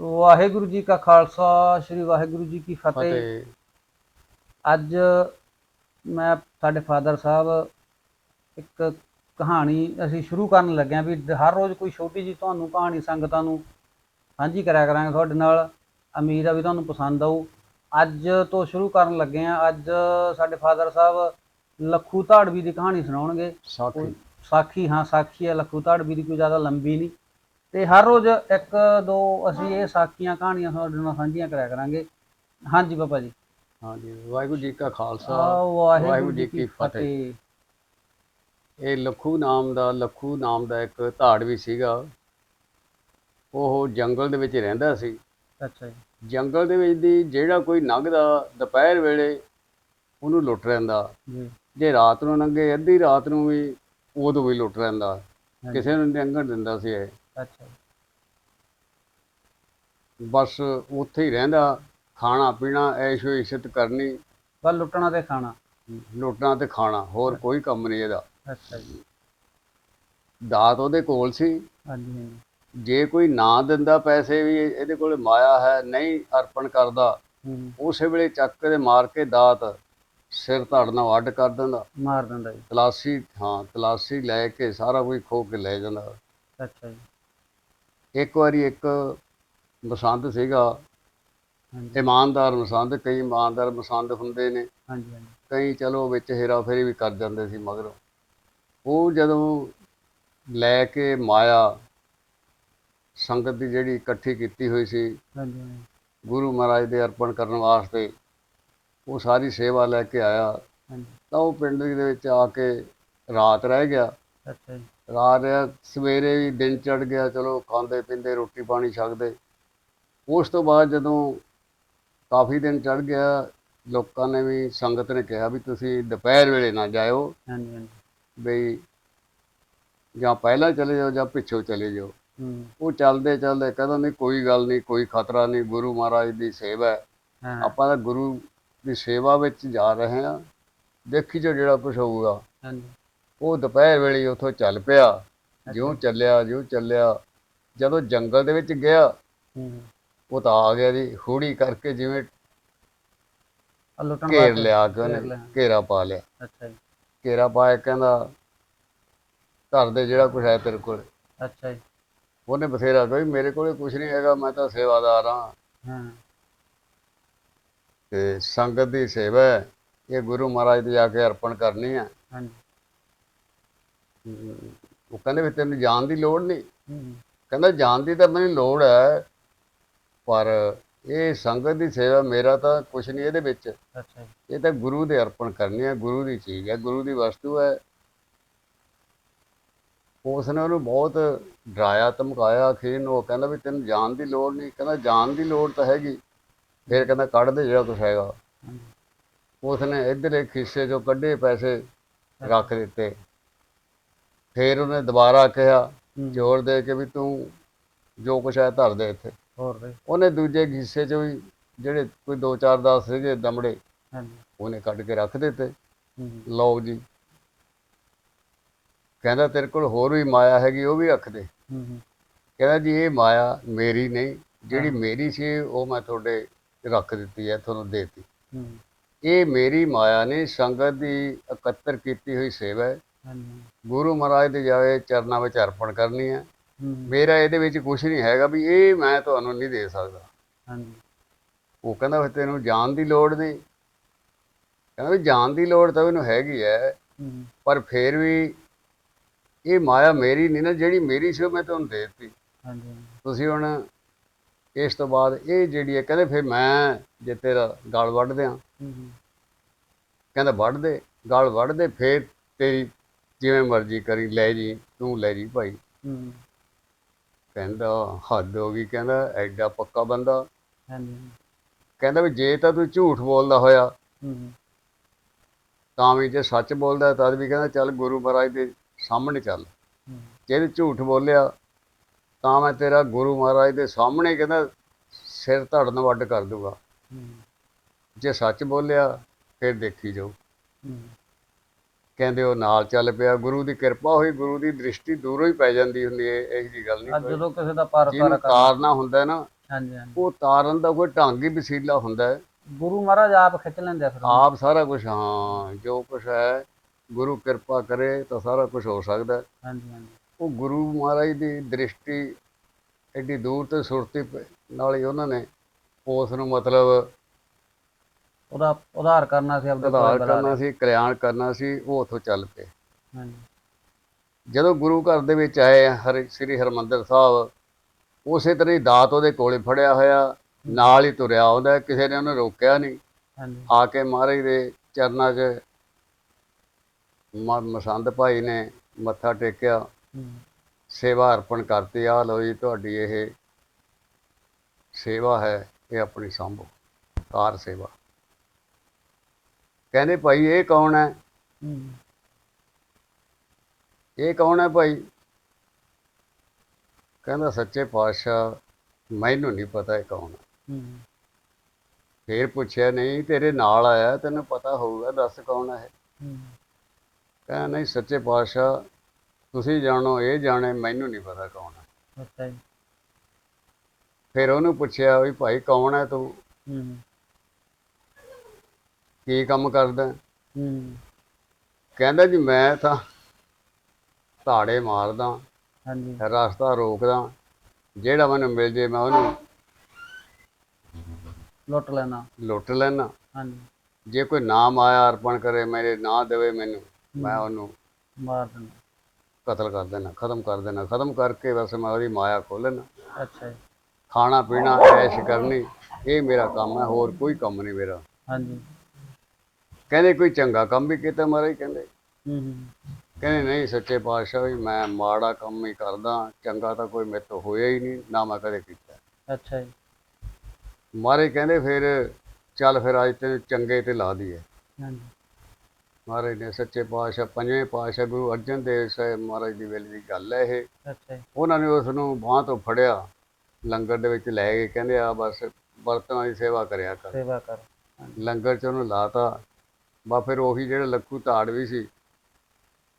ਵਾਹਿਗੁਰੂ ਜੀ ਕਾ ਖਾਲਸਾ ਸ੍ਰੀ ਵਾਹਿਗੁਰੂ ਜੀ ਕੀ ਫਤਿਹ। ਅੱਜ ਮੈਂ ਸਾਡੇ ਫਾਦਰ ਸਾਹਿਬ ਇੱਕ ਕਹਾਣੀ ਅਸੀਂ ਸ਼ੁਰੂ ਕਰਨ ਲੱਗੇ ਹਾਂ ਵੀ ਹਰ ਰੋਜ਼ ਕੋਈ ਛੋਟੀ ਜੀ ਤੁਹਾਨੂੰ ਕਹਾਣੀ ਸੰਗਤਾਂ ਨੂੰ ਸਾਂਝੀ ਕਰਿਆ ਕਰਾਂਗੇ ਤੁਹਾਡੇ ਨਾਲ। ਉਮੀਦ ਆ ਵੀ ਤੁਹਾਨੂੰ ਪਸੰਦ ਆਊ। ਅੱਜ ਤੋਂ ਸ਼ੁਰੂ ਕਰਨ ਲੱਗੇ ਹਾਂ ਅੱਜ ਸਾਡੇ ਫਾਦਰ ਸਾਹਿਬ ਲੱਖੂ ਧਾੜਵੀ ਦੀ ਕਹਾਣੀ ਸੁਣਾਉਣਗੇ। ਸਾਖੀ। ਸਾਖੀ ਹਾਂ ਸਾਖੀ ਹੈ। ਲੱਖੂ ਧਾੜਵੀ ਦੀ ਕੋਈ ਜ਼ਿਆਦਾ ਲੰਬੀ ਨਹੀਂ। ਤੇ ਹਰ ਰੋਜ਼ ਇੱਕ ਦੋ ਅਸੀਂ ਇਹ ਸਾਖੀਆਂ ਕਹਾਣੀਆਂ ਤੁਹਾਡੇ ਨਾਲ ਸਾਂਝੀਆਂ ਕਰਿਆ ਕਰਾਂਗੇ। ਹਾਂਜੀ ਬਾਬਾ ਜੀ। ਹਾਂਜੀ ਵਾਹਿਗੁਰੂ ਜੀ ਕਾ ਖਾਲਸਾ ਵਾਹਿਗੁਰੂ ਜੀ ਕੀ ਫਤਿਹ। ਇਹ ਲੱਖੂ ਨਾਮ ਦਾ ਲੱਖੂ ਨਾਮ ਦਾ ਇੱਕ ਧਾੜਵੀ ਸੀਗਾ। ਉਹ ਜੰਗਲ ਦੇ ਵਿੱਚ ਰਹਿੰਦਾ ਸੀ। ਅੱਛਾ ਜੀ। ਜੰਗਲ ਦੇ ਵਿੱਚ ਦੀ ਜਿਹੜਾ ਕੋਈ ਲੰਘਦਾ ਦੁਪਹਿਰ ਵੇਲੇ ਉਹਨੂੰ ਲੁੱਟ ਰਹਿੰਦਾ। ਜੀ। ਰਾਤ ਨੂੰ ਲੰਘੇ ਅੱਧੀ ਰਾਤ ਨੂੰ ਵੀ ਉਦੋਂ ਵੀ ਲੁੱਟ ਰਹਿੰਦਾ। ਕਿਸੇ ਨੂੰ ਲੰਘਣ ਦਿੰਦਾ ਸੀ ਇਹ। ਅੱਛਾ ਬਸ ਉੱਥੇ ਹੀ ਰਹਿੰਦਾ ਖਾਣਾ ਪੀਣਾ ਐਸ਼ੋ ਇਸ਼ਤ ਕਰਨੀ। ਬਸ ਲੁੱਟਣਾ ਤੇ ਖਾਣਾ। ਲੁੱਟਣਾ ਤੇ ਖਾਣਾ ਹੋਰ ਕੋਈ ਕੰਮ ਨਹੀਂ ਇਹਦਾ। ਅੱਛਾ ਜੀ। ਦਾਤ ਉਹਦੇ ਕੋਲ ਸੀ। ਹਾਂਜੀ ਜੇ ਕੋਈ ਨਾ ਦਿੰਦਾ ਪੈਸੇ ਵੀ ਇਹਦੇ ਕੋਲ ਮਾਇਆ ਹੈ ਨਹੀਂ ਅਰਪਣ ਕਰਦਾ ਉਸੇ ਵੇਲੇ ਚੱਕ ਕੇ ਮਾਰ ਕੇ ਦਾਤ ਸਿਰ ਧੜ ਨਾਲ ਵੱਢ ਕਰ ਦਿੰਦਾ। ਮਾਰ ਦਿੰਦਾ ਜੀ। ਤਲਾਸੀ ਹਾਂ ਤਲਾਸੀ ਲੈ ਕੇ ਸਾਰਾ ਕੁਝ ਖੋ ਕੇ ਲੈ ਜਾਂਦਾ। ਅੱਛਾ ਜੀ। ਇੱਕ ਵਾਰੀ ਇੱਕ ਮਸੰਦ ਸੀਗਾ। ਹਾਂਜੀ। ਇਮਾਨਦਾਰ ਮਸੰਦ ਕਈ ਇਮਾਨਦਾਰ ਮਸੰਦ ਹੁੰਦੇ ਨੇ। ਹਾਂਜੀ ਹਾਂਜੀ। ਕਈ ਚਲੋ ਵਿੱਚ ਹੇਰਾਫੇਰੀ ਵੀ ਕਰ ਜਾਂਦੇ ਸੀ ਮਗਰੋਂ। ਉਹ ਜਦੋਂ ਲੈ ਕੇ ਮਾਇਆ ਸੰਗਤ ਦੀ ਜਿਹੜੀ ਇਕੱਠੀ ਕੀਤੀ ਹੋਈ ਸੀ ਹਾਂਜੀ ਹਾਂਜੀ। ਗੁਰੂ ਮਹਾਰਾਜ ਦੇ ਅਰਪਣ ਕਰਨ ਵਾਸਤੇ ਉਹ ਸਾਰੀ ਸੇਵਾ ਲੈ ਕੇ ਆਇਆ। ਹਾਂਜੀ। ਤਾਂ ਉਹ ਪਿੰਡ ਦੇ ਵਿੱਚ ਆ ਕੇ ਰਾਤ ਰਹਿ ਗਿਆ। ਅੱਛਾ ਜੀ। ਰਾਤ ਰਿਹਾ ਸਵੇਰੇ ਵੀ ਦਿਨ ਚੜ ਗਿਆ ਚਲੋ ਖਾਂਦੇ ਪੀਂਦੇ ਰੋਟੀ ਪਾਣੀ ਛਕਦੇ। ਉਸ ਤੋਂ ਬਾਅਦ ਜਦੋਂ ਕਾਫੀ ਦਿਨ ਚੜ ਗਿਆ ਲੋਕਾਂ ਨੇ ਵੀ ਸੰਗਤ ਨੇ ਕਿਹਾ ਵੀ ਤੁਸੀਂ ਦੁਪਹਿਰ ਵੇਲੇ ਨਾ ਜਾਇਓ। ਹਾਂਜੀ ਹਾਂਜੀ। ਬਈ ਜਾਂ ਪਹਿਲਾਂ ਚਲੇ ਜਾਓ ਜਾਂ ਪਿੱਛੋਂ ਚਲੇ ਜਾਓ। ਹੂੰ। ਉਹ ਚੱਲਦੇ ਚੱਲਦੇ ਕਹਿੰਦਾ ਨਹੀਂ ਕੋਈ ਗੱਲ ਨਹੀਂ ਕੋਈ ਖਤਰਾ ਨਹੀਂ ਗੁਰੂ ਮਹਾਰਾਜ ਦੀ ਸੇਵਾ ਹੈ। ਹਾਂ। ਆਪਾਂ ਤਾਂ ਗੁਰੂ ਦੀ ਸੇਵਾ ਵਿੱਚ ਜਾ ਰਹੇ ਹਾਂ। ਦੇਖੀ ਜੋ ਜਿਹੜਾ ਕੁਝ ਹੋਊਗਾ। ਹਾਂਜੀ। ਉਹ ਦੁਪਹਿਰ ਵੇਲੇ ਉੱਥੋਂ ਚੱਲ ਪਿਆ ਜਿਉਂ ਚੱਲਿਆ ਜਿਉਂ ਚੱਲਿਆ ਜਦੋਂ ਜੰਗਲ ਦੇ ਵਿੱਚ ਗਿਆ ਉਹ ਤਾਂ ਆ ਗਿਆ ਜੀ ਹੂੜੀ ਕਰਕੇ ਜਿਵੇਂ ਲੁੱਟਣ ਘੇਰ ਲਿਆ ਕਿ ਉਹਨੇ। ਘੇਰਾ ਪਾ ਲਿਆ। ਅੱਛਾ ਜੀ। ਘੇਰਾ ਪਾਇਆ ਕਹਿੰਦਾ ਘਰ ਦੇ ਜਿਹੜਾ ਕੁਝ ਹੈ ਤੇਰੇ ਕੋਲ। ਅੱਛਾ ਜੀ। ਉਹਨੇ ਬਥੇਰਾ ਕੋਈ ਮੇਰੇ ਕੋਲੇ ਕੁਝ ਨਹੀਂ ਹੈਗਾ ਮੈਂ ਤਾਂ ਸੇਵਾਦਾਰ ਹਾਂ। ਹਾਂ। ਤੇ ਸੰਗਤ ਦੀ ਸੇਵਾ ਇਹ ਗੁਰੂ ਮਹਾਰਾਜ ਦੇ ਜਾ ਕੇ ਅਰਪਣ ਕਰਨੀ ਹੈ। ਹਾਂਜੀ। ਉਹ ਕਹਿੰਦੇ ਵੀ ਤੈਨੂੰ ਜਾਣ ਦੀ ਲੋੜ ਨਹੀਂ। ਕਹਿੰਦਾ ਜਾਣ ਦੀ ਤਾਂ ਮੈਨੂੰ ਲੋੜ ਹੈ ਪਰ ਇਹ ਸੰਗਤ ਦੀ ਸੇਵਾ ਮੇਰਾ ਤਾਂ ਕੁਝ ਨਹੀਂ ਇਹਦੇ ਵਿੱਚ। ਅੱਛਾ ਇਹ ਤਾਂ ਗੁਰੂ ਦੇ ਅਰਪਣ ਕਰਨੀ ਹੈ ਗੁਰੂ ਦੀ ਚੀਜ਼ ਹੈ ਗੁਰੂ ਦੀ ਵਸਤੂ ਹੈ। ਉਸ ਨੇ ਉਹਨੂੰ ਬਹੁਤ ਡਰਾਇਆ ਧਮਕਾਇਆ ਅਖੀਰ ਨੂੰ ਉਹ ਕਹਿੰਦਾ ਵੀ ਤੈਨੂੰ ਜਾਣ ਦੀ ਲੋੜ ਨਹੀਂ। ਕਹਿੰਦਾ ਜਾਣ ਦੀ ਲੋੜ ਤਾਂ ਹੈਗੀ ਫਿਰ ਕਹਿੰਦਾ ਕੱਢ ਦੇ ਜਿਹੜਾ ਕੁਛ ਹੈਗਾ। ਉਸ ਨੇ ਇੱਧਰਲੇ ਖਿੱਸੇ ਚੋਂ ਕੱਢੇ ਪੈਸੇ ਰੱਖ ਦਿੱਤੇ। ਫਿਰ ਉਹਨੇ ਦੁਬਾਰਾ ਕਿਹਾ ਜ਼ੋਰ ਦੇ ਕੇ ਵੀ ਤੂੰ ਜੋ ਕੁਛ ਹੈ ਧਰ ਦੇ ਇੱਥੇ। ਹੋਰ ਦੇ ਉਹਨੇ ਦੂਜੇ ਹਿੱਸੇ 'ਚ ਵੀ ਜਿਹੜੇ ਕੋਈ 2-4 ਦਸ ਸੀਗੇ ਦਮੜੇ ਹਾਂਜੀ। ਉਹਨੇ ਕੱਢ ਕੇ ਰੱਖ ਦਿੱਤੇ। ਲਓ ਜੀ। ਕਹਿੰਦਾ ਤੇਰੇ ਕੋਲ ਹੋਰ ਵੀ ਮਾਇਆ ਹੈਗੀ ਉਹ ਵੀ ਰੱਖ ਦੇ। ਕਹਿੰਦਾ ਜੀ ਇਹ ਮਾਇਆ ਮੇਰੀ ਨਹੀਂ ਜਿਹੜੀ ਮੇਰੀ ਸੀ ਉਹ ਮੈਂ ਤੁਹਾਡੇ ਰੱਖ ਦਿੱਤੀ ਹੈ ਤੁਹਾਨੂੰ ਦੇਤੀ। ਇਹ ਮੇਰੀ ਮਾਇਆ ਨਹੀਂ ਸੰਗਤ ਦੀ ਇਕੱਤਰ ਕੀਤੀ ਹੋਈ ਸੇਵਾ ਹੈ। ਹਾਂਜੀ। ਗੁਰੂ ਮਹਾਰਾਜ ਦੇ ਜਾਵੇ ਚਰਨਾਂ ਵਿੱਚ ਅਰਪਣ ਕਰਨੀ ਹੈ। ਮੇਰਾ ਇਹਦੇ ਵਿੱਚ ਕੁਝ ਨਹੀਂ ਹੈਗਾ ਵੀ ਇਹ ਮੈਂ ਤੁਹਾਨੂੰ ਨਹੀਂ ਦੇ ਸਕਦਾ। ਹਾਂਜੀ। ਉਹ ਕਹਿੰਦਾ ਫਿਰ ਤੈਨੂੰ ਜਾਣ ਦੀ ਲੋੜ ਨਹੀਂ। ਕਹਿੰਦਾ ਵੀ ਜਾਣ ਦੀ ਲੋੜ ਤਾਂ ਮੈਨੂੰ ਹੈਗੀ ਹੈ ਪਰ ਫਿਰ ਵੀ ਇਹ ਮਾਇਆ ਮੇਰੀ ਨਹੀਂ ਨਾ ਜਿਹੜੀ ਮੇਰੀ ਸੀ ਉਹ ਮੈਂ ਤੁਹਾਨੂੰ ਦੇ ਦਿੱਤੀ। ਹਾਂਜੀ ਤੁਸੀਂ ਹੁਣ ਇਸ ਤੋਂ ਬਾਅਦ ਇਹ ਜਿਹੜੀ ਹੈ ਕਹਿੰਦੇ ਫਿਰ ਮੈਂ ਜੇ ਤੇਰਾ ਗਲ ਵੱਢ ਦਿਆਂ। ਕਹਿੰਦਾ ਵੱਢ ਦੇ ਗਲ ਵੱਢ ਦੇ ਫਿਰ ਤੇਰੀ ਜਿਵੇਂ ਮਰਜ਼ੀ ਕਰੀ ਲੈ ਜੀ ਤੂੰ ਲੈ ਜੀ ਭਾਈ। ਹੂੰ। ਕਹਿੰਦਾ ਹੱਦ ਹੋ ਗਈ ਕਹਿੰਦਾ ਐਡਾ ਪੱਕਾ ਬੰਦਾ। ਹਾਂਜੀ। ਕਹਿੰਦਾ ਵੀ ਜੇ ਤਾਂ ਤੂੰ ਝੂਠ ਬੋਲਦਾ ਹੋਇਆ ਹੂੰ। ਤਾਂ ਵੀ ਜੇ ਸੱਚ ਬੋਲਦਾ ਤਦ ਵੀ ਕਹਿੰਦਾ ਚੱਲ ਗੁਰੂ ਮਹਾਰਾਜ ਦੇ ਸਾਹਮਣੇ ਚੱਲ। ਜੇ ਤੂੰ ਝੂਠ ਬੋਲਿਆ ਤਾਂ ਮੈਂ ਤੇਰਾ ਗੁਰੂ ਮਹਾਰਾਜ ਦੇ ਸਾਹਮਣੇ ਕਹਿੰਦਾ ਸਿਰ ਧੜਨ ਵੱਡ ਕਰ ਦੂੰਗਾ। ਜੇ ਸੱਚ ਬੋਲਿਆ ਫਿਰ ਦੇਖੀ ਜਾਓ ਕਹਿੰਦੇ ਉਹ ਨਾਲ ਚੱਲ ਪਿਆ ਗੁਰੂ ਦੀ ਕਿਰਪਾ ਹੋਈ ਗੁਰੂ ਦੀ ਦ੍ਰਿਸ਼ਟੀ ਦੂਰੋਂ ਹੀ ਪੈ ਜਾਂਦੀ ਹੁੰਦੀ ਹੈ ਇਹੋ ਜੀ ਗੱਲ ਅੱਜ ਨਹੀਂ ਜਦੋਂ ਕਿਸੇ ਦਾ ਪਰ ਜਿਹਨੂੰ ਕਰ ਕਾਰਨਾ। ਹੁੰਦਾ ਨਾ ਹਾਂਜੀ ਹਾਂਜੀ। ਉਹ ਤਾਰਨ ਦਾ ਕੋਈ ਢੰਗ ਹੀ ਵਸੀਲਾ ਹੁੰਦਾ ਹੈ ਗੁਰੂ ਮਹਾਰਾਜ ਆਪ ਖਿੱਚ ਲੈਂਦੇ ਆ ਫਿਰ ਉਹਨੂੰ। ਆਪ ਸਾਰਾ ਕੁਝ ਹਾਂ ਜੋ ਕੁਝ ਹੈ ਗੁਰੂ ਕਿਰਪਾ ਕਰੇ ਤਾਂ ਸਾਰਾ ਕੁਝ ਹੋ ਸਕਦਾ। ਹੈ। ਹਾਂਜੀ ਹਾਂਜੀ। ਉਹ ਗੁਰੂ ਮਹਾਰਾਜ ਦੀ ਦ੍ਰਿਸ਼ਟੀ ਐਡੀ ਦੂਰ ਤੇ ਸੁਰਤੀ ਪ- ਨਾਲ ਹੀ ਉਹਨਾਂ ਨੇ ਉਸ ਨੂੰ ਮਤਲਬ ਉਹਦਾ ਉਧਾਰ ਕਰਨਾ ਸੀ ਆਪਦੇ ਕੋਲ ਉਧਾਰ ਬੁਲਾ ਕਰਨਾ ਸੀ ਕਲਿਆਣ ਕਰਨਾ ਸੀ ਉਹ ਉੱਥੋਂ ਚੱਲ ਪਏ। ਹਾਂਜੀ। ਜਦੋਂ ਗੁਰੂ ਘਰ ਦੇ ਵਿੱਚ ਆਏ ਹਰ ਸ੍ਰੀ ਹਰਮੰਦਰ ਸਾਹਿਬ ਉਸੇ ਤਰ੍ਹਾਂ ਹੀ ਦਾਤ ਉਹਦੇ ਕੋਲੇ ਫੜਿਆ ਹੋਇਆ ਨਾਲ ਹੀ ਤੁਰਿਆ ਆਉਂਦਾ ਕਿਸੇ ਨੇ ਉਹਨੂੰ ਰੋਕਿਆ ਨਹੀਂ। ਹਾਂਜੀ। ਆ ਕੇ ਮਹਾਰਾਜ ਦੇ ਚਰਨਾਂ 'ਚ ਮਸੰਦ ਭਾਈ ਨੇ ਮੱਥਾ ਟੇਕਿਆ। ਸੇਵਾ ਅਰਪਣ ਕਰਤੀ ਆ ਲਓ ਜੀ ਤੁਹਾਡੀ ਇਹ ਸੇਵਾ ਹੈ ਇਹ ਆਪਣੀ ਸੰਭੋ। ਕਾਰ ਸੇਵਾ। ਕਹਿੰਦੇ ਭਾਈ ਇਹ ਕੌਣ ਹੈ? ਇਹ ਕੌਣ ਹੈ ਭਾਈ? ਕਹਿੰਦਾ ਸੱਚੇ ਪਾਤਸ਼ਾਹ ਮੈਨੂੰ ਨਹੀਂ ਪਤਾ ਇਹ ਕੌਣ ਹੈ। ਫੇਰ ਪੁੱਛਿਆ ਨਹੀਂ ਤੇਰੇ ਨਾਲ ਆਇਆ ਤੈਨੂੰ ਪਤਾ ਹੋਊਗਾ ਦੱਸ ਕੌਣ ਹੈ ਕਹਿੰਦਾ ਨਹੀਂ ਸੱਚੇ ਪਾਤਸ਼ਾਹ ਤੁਸੀਂ ਜਾਣੋ ਇਹ ਜਾਣੇ ਮੈਨੂੰ ਨਹੀਂ ਪਤਾ ਕੌਣ ਹੈ। ਅੱਛਾ ਜੀ। ਫਿਰ ਉਹਨੂੰ ਪੁੱਛਿਆ ਵੀ ਭਾਈ ਕੌਣ ਹੈ ਤੂੰ? ਕੀ ਕੰਮ ਕਰਦਾ? ਹੈ? ਹੂੰ, ਕਹਿੰਦਾ ਜੀ ਮੈਂ ਤਾਂ ਧਾੜੇ ਮਾਰਦਾ ਹਾਂਜੀ। ਰਸਤਾ ਰੋਕਦਾ ਜਿਹੜਾ ਮੈਨੂੰ ਮਿਲ ਜੇ ਮੈਂ ਉਹਨੂੰ ਲੁੱਟ ਲੈਣਾ ਲੁੱਟ ਲੈਣਾ ਹਾਂਜੀ। ਜੇ ਕੋਈ ਨਾਮ ਆਇਆ ਅਰਪਣ ਕਰੇ ਮੇਰੇ ਨਾਂ ਦੇਵੇ ਮੈਨੂੰ ਮੈਂ ਉਹਨੂੰ ਮਾਰ ਦੇਣਾ ਕਤਲ ਕਰ ਦੇਣਾ ਖਤਮ ਕਰ ਦੇਣਾ ਖਤਮ ਕਰਕੇ ਬਸ ਮੈਂ ਉਹਦੀ ਮਾਇਆ ਖੋਲਣਾ ਅੱਛਾ ਜੀ। ਖਾਣਾ ਪੀਣਾ ਐਸ਼ ਕਰਨੀ ਇਹ ਮੇਰਾ ਕੰਮ ਹੈ ਹੋਰ ਕੋਈ ਕੰਮ ਨਹੀਂ ਮੇਰਾ। ਹਾਂਜੀ। ਕਹਿੰਦੇ ਕੋਈ ਚੰਗਾ ਕੰਮ ਵੀ ਕੀਤਾ ਮਹਾਰਾਜ ਕਹਿੰਦੇ। ਹੂੰ ਹੂੰ। ਕਹਿੰਦੇ ਨਹੀਂ ਸੱਚੇ ਪਾਤਸ਼ਾਹ ਵੀ ਮੈਂ ਮਾੜਾ ਕੰਮ ਹੀ ਕਰਦਾ ਚੰਗਾ ਤਾਂ ਕੋਈ ਮੇਰੇ ਤੋਂ ਹੋਇਆ ਹੀ ਨਹੀਂ ਨਾ ਮੈਂ ਕਦੇ ਕੀਤਾ। ਅੱਛਾ ਜੀ। ਮਹਾਰਾਜ ਕਹਿੰਦੇ ਫਿਰ ਚੱਲ ਫਿਰ ਅੱਜ ਤੈਨੂੰ ਚੰਗੇ ਤੇ ਲਾ ਦਈਏ। ਹਾਂਜੀ। ਮਹਾਰਾਜ ਨੇ ਸੱਚੇ ਪਾਤਸ਼ਾਹ ਪੰਜਵੇਂ ਪਾਤਸ਼ਾਹ ਗੁਰੂ ਅਰਜਨ ਦੇਵ ਸਾਹਿਬ ਮਹਾਰਾਜ ਦੀ ਵੇਲੇ ਦੀ ਗੱਲ ਹੈ ਇਹ। ਅੱਛਾ ਉਹਨਾਂ ਨੇ ਉਸ ਨੂੰ ਬਾਂਹ ਤੋਂ ਫੜਿਆ ਲੰਗਰ ਦੇ ਵਿੱਚ ਲੈ ਕੇ ਕਹਿੰਦੇ ਆ ਬਸ ਬਰਤਨਾਂ ਦੀ ਸੇਵਾ ਕਰਿਆ ਕਰ। ਸੇਵਾ ਕਰ। ਲੰਗਰ 'ਚ ਉਹਨੂੰ ਲਾਤਾ ਬਾ ਫਿਰ ਉਹੀ ਜਿਹੜਾ ਲੱਖੂ ਧਾੜਵੀ ਸੀ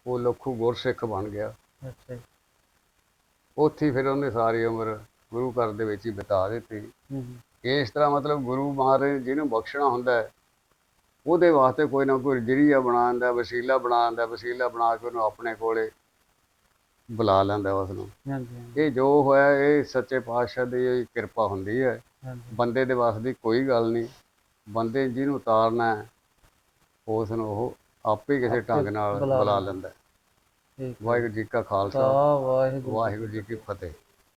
ਉਹ ਲੱਖੂ ਗੁਰਸਿੱਖ ਬਣ ਗਿਆ। ਅੱਛਾ ਜੀ। ਉੱਥੇ ਫਿਰ ਉਹਨੇ ਸਾਰੀ ਉਮਰ ਗੁਰੂ ਘਰ ਦੇ ਵਿੱਚ ਹੀ ਬਿਤਾ ਦਿੱਤੀ। ਇਸ ਤਰ੍ਹਾਂ ਮਤਲਬ ਗੁਰੂ ਮਹਾਰਾਜ ਜਿਹਨੂੰ ਬਖਸ਼ਣਾ ਹੁੰਦਾ ਹੈ ਉਹਦੇ ਵਾਸਤੇ ਕੋਈ ਨਾ ਕੋਈ ਜਰੀਆ ਬਣਾ ਦਿੰਦਾ ਵਸੀਲਾ ਬਣਾ ਦਿੰਦਾ ਵਸੀਲਾ ਬਣਾ ਕੇ ਉਹਨੂੰ ਆਪਣੇ ਕੋਲੇ ਬੁਲਾ ਲੈਂਦਾ ਉਸ ਨੂੰ। ਇਹ ਜੋ ਹੋਇਆ ਇਹ ਸੱਚੇ ਪਾਤਸ਼ਾਹ ਦੀ ਕਿਰਪਾ ਹੁੰਦੀ ਹੈ। ਬੰਦੇ ਦੇ ਵੱਸ ਦੀ ਕੋਈ ਗੱਲ ਨਹੀਂ। ਬੰਦੇ ਜਿਹਨੂੰ ਉਤਾਰਨਾ ਹੈ ਉਸ ਨੂੰ ਉਹ ਆਪੇ ਕਿਸੇ ਢੰਗ ਨਾਲ ਬੁਲਾ ਲੈਂਦਾ। ਵਾਹਿਗੁਰੂ ਜੀ ਕਾ ਖਾਲਸਾ ਵਾਹਿਗੁਰੂ ਜੀ ਕੀ ਫਤਿਹ।